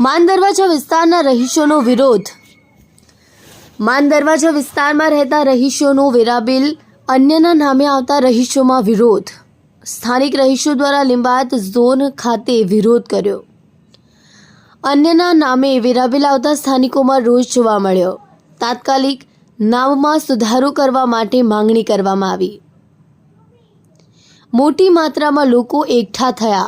માન દરવાજા વિસ્તારના રહીશોનો વિરોધ. માન દરવાજા વિસ્તારમાં રહેતા રહીશોનો વેરાબિલ અન્યના નામે આવતા રહીશોમાં વિરોધ. સ્થાનિક રહીશો દ્વારા લિંબાયત ઝોન ખાતે વિરોધ કર્યો. અન્યના નામે વેરાબિલ આવતા સ્થાનિકોમાં રોષ જોવા મળ્યો. તાત્કાલિક નામમાં સુધારો કરવા માટે માંગણી કરવામાં આવી. મોટી માત્રામાં લોકો એકઠા થયા